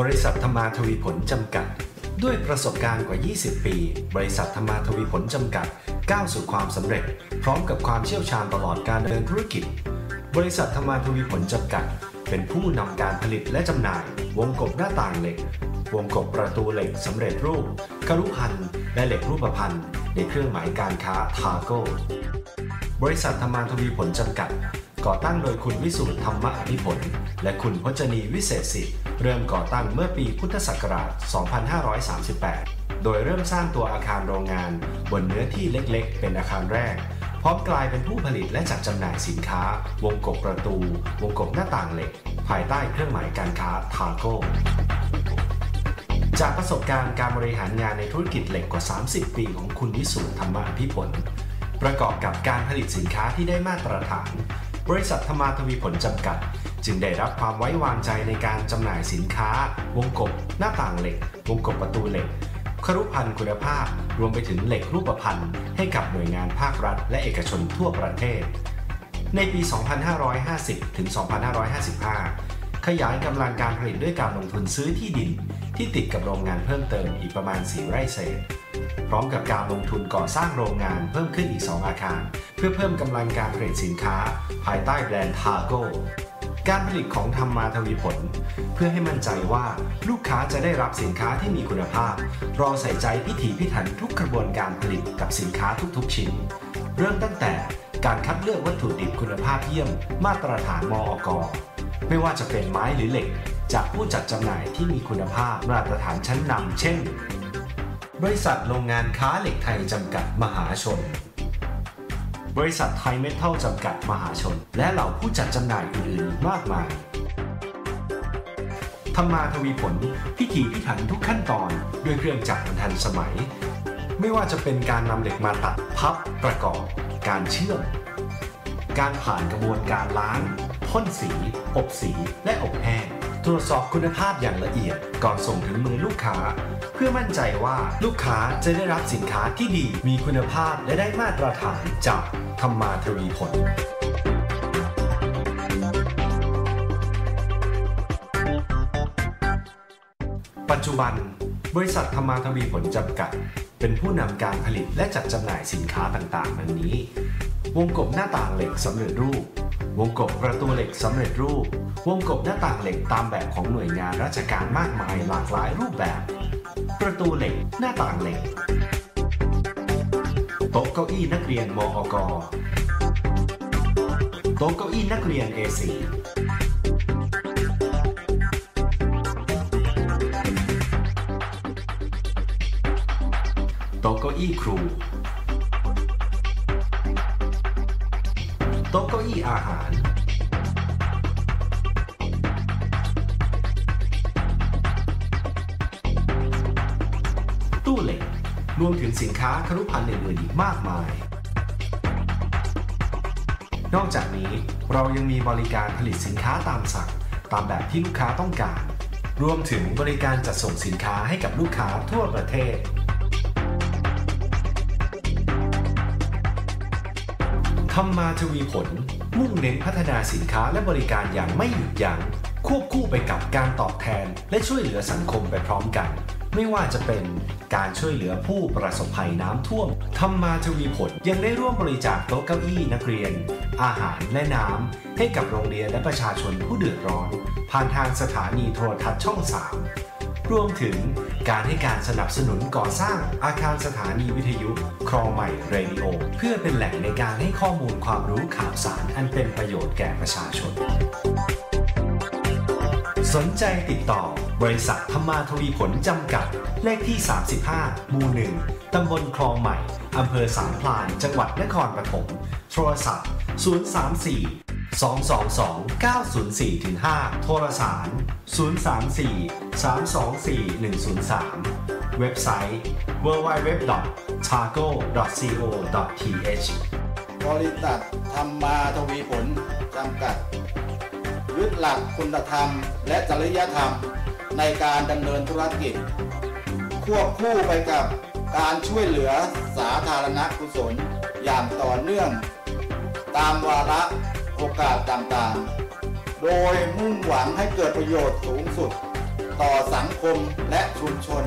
บริษัทธรรมาทวีผลจำกัด ด้วยประสบการณ์กว่า 20 ปี บริษัทธรรมาทวีผลจำกัด ก้าวสู่ความสำเร็จ พร้อมกับความเชี่ยวชาญตลอดการเดินธุรกิจ บริษัทธรรมาทวีผลจำกัด เป็นผู้นำการผลิตและจำหน่าย วงกบหน้าต่างเหล็ก วงกบประตูเหล็กสำเร็จรูปกรุพันธ์และเหล็กรูปพันธ์ในเครื่องหมายการค้าทาโก้บริษัทธรรมาทวีผลจำกัด ก่อตั้งโดยคุณวิสุทธ์ธรรมอภิผล และคุณพจนีวิเศษสิทธิ์เริ่มก่อตั้งเมื่อปีพุทธศักราช 2538 โดยเริ่มสร้างตัวอาคารโรงงาน บนเนื้อที่เล็กๆ เป็นอาคารแรก พร้อมกลายเป็นผู้ผลิตและจัดจำหน่ายสินค้า วงกบประตู วงกบหน้าต่างเหล็ก ภายใต้เครื่องหมายการค้าทาโก้จากประสบการณ์การบริหารงานในธุรกิจเหล็กกว่า 30 ปีของคุณวิสุทธ์ธรรมอภิผล ประกอบกับการผลิตสินค้าที่ได้มาตรฐาน บริษัทธรรมาทวีผลจำกัด จึงได้รับความไว้วางใจในการจำหน่ายสินค้า วงกบ หน้าต่างเหล็ก วงกบประตูเหล็กครุพันธ์คุณภาพ รวมไปถึงเหล็กรูปพันธ์ให้กับหน่วยงานภาครัฐ และเอกชนทั่วประเทศ ในปี 2550 ถึง 2555 ขยายกำลังการผลิตด้วยการลงทุนซื้อที่ดิน ที่ติดกับโรงงานเพิ่มเติมอีกประมาณ 4 ไร่เศษ พร้อมกับการลงทุนก่อสร้างโรงงานเพิ่มขึ้นอีก 2 อาคาร เพื่อเพิ่มกำลังการผลิตสินค้า ภายใต้แบรนด์ทาโก้การผลิตของธรรมาทวีผล เพื่อให้มั่นใจว่าลูกค้าจะได้รับสินค้าที่มีคุณภาพ เราใส่ใจพิถีพิถันทุกกระบวนการผลิตกับสินค้าทุกๆ ชิ้น เริ่มตั้งแต่การคัดเลือกวัตถุดิบคุณภาพเยี่ยม มาตรฐานมอกไม่ว่าจะเป็นไม้หรือเหล็ก จากผู้จัดจำหน่ายที่มีคุณภาพมาตรฐานชั้นนำเช่น บริษัทโรงงานค้าเหล็กไทยจำกัดมหาชน บริษัทไทยเมทัลจำกัดมหาชน และเหล่าผู้จัดจำหน่ายอื่นๆมากมายธรรมาทวีผลพิถีพิถันทุกขั้นตอนด้วยเครื่องจักรอันทันสมัย ไม่ว่าจะเป็นการนำเหล็กมาตัดพับประกอบ การเชื่อม การผ่านกระบวนการล้างพ่นสี อบสีและอบแห้ง ตรวจสอบคุณภาพอย่างละเอียด ก่อนส่งถึงมือลูกค้า เพื่อมั่นใจว่าลูกค้าจะได้รับสินค้าที่ดี มีคุณภาพและได้มาตรฐานจากธรรมาทวีผลปัจจุบัน บริษัทธรรมาทวีผลจำกัด เป็นผู้นำการผลิตและจัดจำหน่ายสินค้าต่างๆดังนี้ วงกบหน้าต่างเหล็กสำเร็จรูป วงกบประตูเหล็กสำเร็จรูป วงกบหน้าต่างเหล็กตามแบบของหน่วยงานราชการมากมายหลากหลายรูปแบบ ประตูเหล็กหน้าต่างเหล็ก โต๊ะเก้าอี้นักเรียนมอกโต๊ะเก้าอี้นักเรียน A4 โต๊ะเก้าอี้ครู โต๊ะเก้าอี้อาหาร ตู้เหล็ก รวมถึงสินค้าครุภัณฑ์อื่นๆอีกมากมาย นอกจากนี้เรายังมีบริการผลิตสินค้าตามสั่ง ตามแบบที่ลูกค้าต้องการ รวมถึงบริการจัดส่งสินค้าให้กับลูกค้าทั่วประเทศ ทำมาทวีผล มุ่งเน้นพัฒนาสินค้าและบริการอย่างไม่หยุดยัง้งควบคู่ไปกับการตอบแทน และช่วยเหลือสังคมไปพร้อมกัน ไม่ว่าจะเป็นการช่วยเหลือผู้ประสบภัยน้ำท่วมทำมาทวีผลยังได้ร่วมบริจาคโต๊ะเก้าอี้นักเรียน อาหารและน้ำให้กับโรงเรียนและประชาชนผู้เดือดร้อน ผ่านทางสถานีโทรทัศน์ช่อง 3 รวมถึง การให้การสนับสนุนก่อสร้างอาคารสถานีวิทยุ ครองใหม่เรดิโอ เพื่อเป็นแหล่งในการให้ข้อมูลความรู้ข่าวสารอันเป็นประโยชน์แก่ประชาชน สนใจติดต่อบริษัทธรรมาทวีผลจำกัด เลขที่ 35 หมู่ 1 ตำบลคลองใหม่ อำเภอสามพลาน จังหวัดนครปฐม โทรศัพท์ 034 222904-5 โทรสาร 034 324 103 เว็บไซต์ www.tago.co.th บริษัทธรรมาทวีผลจำกัดยึดหลักคุณธรรม และจริยธรรมในการดำเนินธุรกิจ ควบคู่ไปกับการช่วยเหลือสาธารณกุศลอย่างต่อเนื่อง ตามวาระ โอกาสต่างๆ โดยมุ่งหวังให้เกิดประโยชน์สูงสุด ต่อสังคมและชุมชน